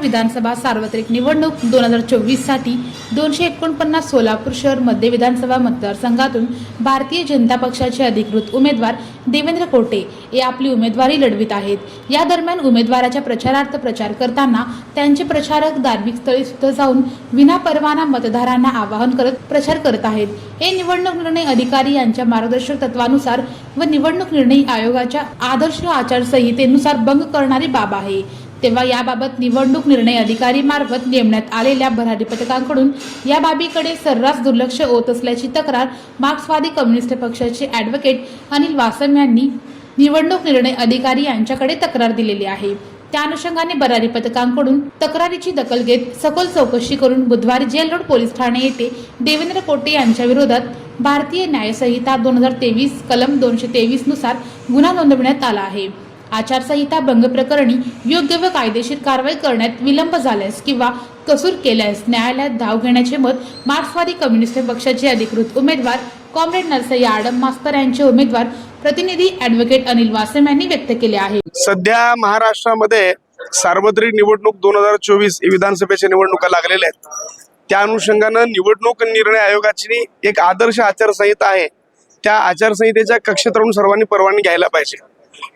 विधानसभा सार्वत्रिक निवडणूक दोन हजार चोवीससाठी दोनशे एकोणपन्नास सोलापूर शहर मध्य विधानसभा मतदारसंघातून भारतीय जनता पक्षाचे अधिकृत उमेदवार देवेंद्र कोटे हे आपली उमेदवारी लढवित आहेत. या दरम्यान उमेदवाराच्या प्रचारार्थ प्रचार करताना त्यांचे प्रचारक धार्मिक स्थळी सुद्धा जाऊन विनापरवाना मतदारांना आवाहन करत प्रचार करत आहेत. हे निवडणूक निर्णय अधिकारी यांच्या मार्गदर्शक तत्वानुसार व निवडणूक निर्णय आयोगाच्या आदर्श आचारसंहितेनुसार भंग करणारी बाब आहे. तेव्हा याबाबत निवडणूक निर्णय अधिकारी मार्फत नेमण्यात आलेल्या भरारी पथकांकडून या बाबीकडे सर्रास दुर्लक्ष होत असल्याची तक्रार मार्क्सवादी कम्युनिस्ट पक्षाचे ॲडव्होकेट अनिल वासम यांनी निवडणूक निर्णय अधिकारी यांच्याकडे तक्रार दिलेली आहे. त्या अनुषंगाने बरारी पथकांकडून तक्रारीची दखल घेत सखोल चौकशी करून बुधवारी जेल रोड पोलीस ठाणे येथे देवेंद्र कोटे यांच्या विरोधात भारतीय न्यायसंहिता दोन हजार तेवीस कलम दोनशे तेवीसनुसार गुन्हा नोंदवण्यात आला आहे. आचारसंहिता भंग प्रकरणी योग्य व कायदेशीर कारवाई करण्यात विलंब झाल्यास किंवा कसूर केल्यास न्यायालयात धाव घेण्याचे मत मार्क्सवादी कम्युनिस्ट पक्षाचे अधिकृत उमेदवार कॉम्रेड नरसय्या आडम मास्तर यांचे उमेदवार प्रतिनिधी ऍडव्होकेट अनिल वासम यांनी व्यक्त केले आहे. सध्या महाराष्ट्रामध्ये सार्वत्रिक निवडणूक दोन हजार चोवीस विधानसभेच्या निवडणुका लागलेल्या आहेत. त्या अनुषंगानं निवडणूक निर्णय आयोगाची एक आदर्श आचारसंहिता आहे. त्या आचारसंहितेच्या कक्षेत राहून सर्वांनी परवानगी घ्यायला पाहिजे.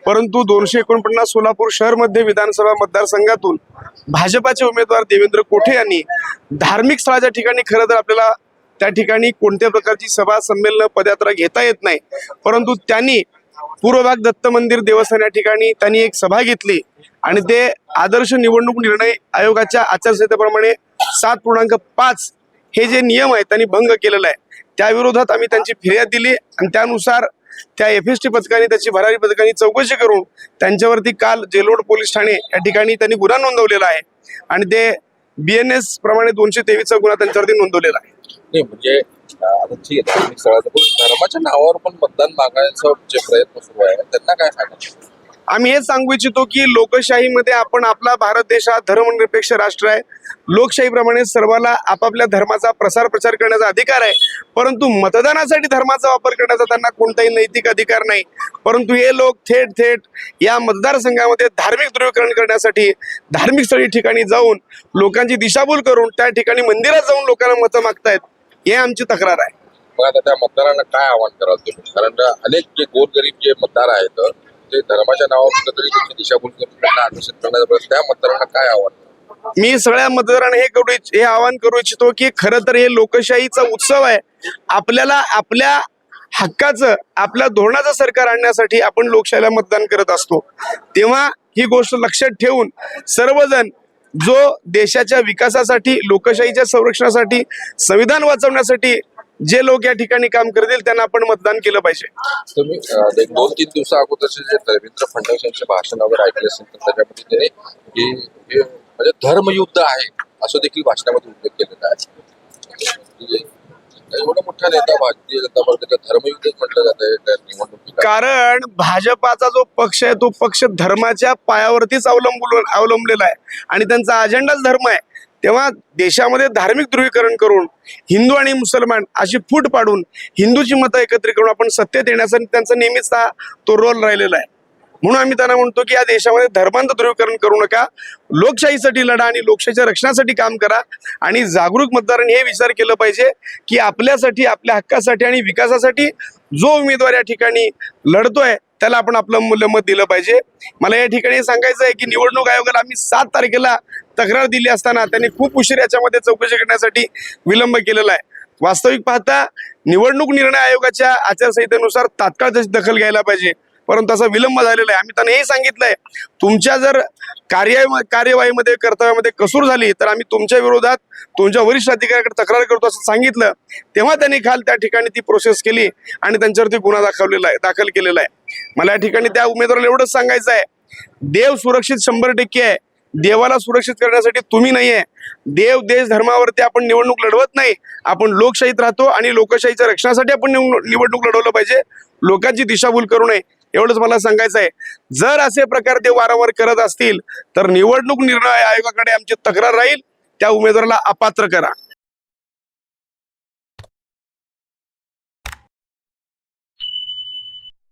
परंतु दोनशे एकोणपन्नास सोलापूर शहरमध्ये विधानसभा मतदारसंघातून भाजपाचे उमेदवार देवेंद्र कोठे यांनी धार्मिक स्थळाच्या ठिकाणी खरं तर आपल्याला त्या ठिकाणी कोणत्या प्रकारची सभा संमेलन पदयात्रा घेता येत नाही. परंतु त्यांनी पूर्वभाग दत्त मंदिर देवस्थान या ठिकाणी त्यांनी एक सभा घेतली आणि ते आदर्श निवडणूक निर्णय आयोगाच्या आचारसंहितेप्रमाणे सात पूर्णांक पाच हे जे नियम आहेत त्यांनी भंग केलेला आहे. त्याविरोधात आम्ही त्यांची फिर्याद दिली आणि त्यानुसार त्या एफ एस टी पथकाने त्याची भरारी पथकाने चौकशी करून त्यांच्यावरती काल जेलोड पोलीस ठाणे या ठिकाणी त्यांनी गुन्हा नोंदवलेला आहे. आणि ते बी एन एस प्रमाणे दोनशे तेवीसचा गुन्हा त्यांच्यावरती नोंदवलेला आहे. म्हणजे धर्माच्या नावावर पण मतदान मागायचा जे प्रयत्न सुरू आहे त्यांना काय सांगायचं? आम्ही हेच सांगू इच्छितो की लोकशाहीमध्ये आपण आपला भारत देश हा धर्मनिरपेक्ष राष्ट्र आहे. लोकशाहीप्रमाणे सर्वाला आपापल्या धर्माचा प्रसार प्रचार करण्याचा अधिकार आहे. परंतु मतदानासाठी धर्माचा वापर करण्याचा त्यांना कोणताही नैतिक अधिकार नाही. परंतु हे लोक थेट थेट या मतदारसंघामध्ये धार्मिक ध्रुवीकरण करण्यासाठी धार्मिक स्थळी ठिकाणी जाऊन लोकांची दिशाभूल करून त्या ठिकाणी मंदिरात जाऊन लोकांना मतं मागतायत हे आमची तक्रार आहे. मग आता त्या मतदारांना काय आव्हान कराल तुम्ही? कारण अनेक जे गोरगरीब जे मतदार आहेत ते धर्माच्या नावावर तरी त्यांची दिशाभूल करून त्यांना आकर्षित करण्याचा प्रयत्न त्या मतदारांना काय आव्हान? मी सगळ्या मतदारांना हे करू इच्छ- हे आवाहन करू इच्छितो की खरं तर हे लोकशाहीचा उत्सव आहे. आपल्याला आपल्या हक्काचं आपल्या धोरणाचं सरकार आणण्यासाठी आपण लोकशाहीला मतदान करत असतो. तेव्हा ही गोष्ट लक्षात ठेवून सर्वजण जो देशाच्या विकासासाठी लोकशाहीच्या संरक्षणासाठी संविधान वाचवण्यासाठी जे लोक या ठिकाणी काम करतील त्यांना आपण मतदान केलं पाहिजे. तुम्ही एक दोन तीन दिवसा अगोदरचे जे देवेंद्र फडणवीस यांचे भाषण वगैरे ऐकले असेल तर त्याच्यामध्ये त्याने की म्हणजे धर्मयुद्ध आहे असं देखील भाषणामध्ये उल्लेख केलेला आहे. म्हणजे एवढा मोठा नेता भारतीय जनता पार्टीचा धर्मयुद्धच म्हटलं जात आहे त्या निवडणुकीला. कारण भाजपाचा जो पक्ष आहे तो पक्ष धर्माच्या पायावरतीच अवलंबून अवलंबलेला आहे. आणि त्यांचा अजेंडाच धर्म आहे. तेव्हा देशामध्ये धार्मिक ध्रुवीकरण करून हिंदू आणि मुसलमान अशी फूट पाडून हिंदूची मतं एकत्रित करून आपण सत्तेत येण्याचा त्यांचा नेहमीच तो रोल राहिलेला आहे. म्हणून आम्ही त्यांना म्हणतो की या देशामध्ये धर्मांत ध्रुवीकरण करू नका लोकशाहीसाठी लढा आणि लोकशाहीच्या रक्षणासाठी काम करा आणि जागरूक मतदारांनी हे विचार केलं पाहिजे की आपल्यासाठी आपल्या हक्कासाठी आणि विकासासाठी जो उमेदवार या ठिकाणी लढतोय त्याला आपण आपलं मूल्य मत दिलं पाहिजे. मला या ठिकाणी सांगायचं आहे की निवडणूक आयोगाला आम्ही सात तारखेला तक्रार दिली असताना त्यांनी खूप उशीर याच्यामध्ये चौकशी करण्यासाठी विलंब केलेला आहे. वास्तविक पाहता निवडणूक निर्णय आयोगाच्या आचारसंहितेनुसार तात्काळ त्याची दखल घ्यायला पाहिजे. परंतु असा विलंब झालेला आहे. आम्ही त्यांना हे सांगितलंय तुमच्या जर कार्य कार्यवाहीमध्ये कर्तव्यामध्ये कसूर झाली तर आम्ही तुमच्या विरोधात तुमच्या वरिष्ठ अधिकाऱ्याकडे तक्रार करतो असं सांगितलं. तेव्हा त्यांनी खाल त्या ठिकाणी ती प्रोसेस केली आणि त्यांच्यावरती गुन्हा दाखवलेला आहे दाखल केलेला आहे. मला या ठिकाणी त्या उमेदवाराला एवढंच सांगायचं आहे देव सुरक्षित शंभर टक्के आहे. देवाला सुरक्षित करण्यासाठी तुम्ही नाहीये. देव देश धर्मावरती आपण निवडणूक लढवत नाही. आपण लोकशाहीत राहतो आणि लोकशाहीच्या रक्षणासाठी आपण निवडणूक लढवलं पाहिजे. लोकांची दिशाभूल करू नये. एवढंच मला सांगायचं आहे जर असे प्रकार ते वारंवार करत असतील तर निवडणूक निर्णय आयोगाकडे आमची तक्रार राहील. त्या उमेदवाराला अपात्र करा.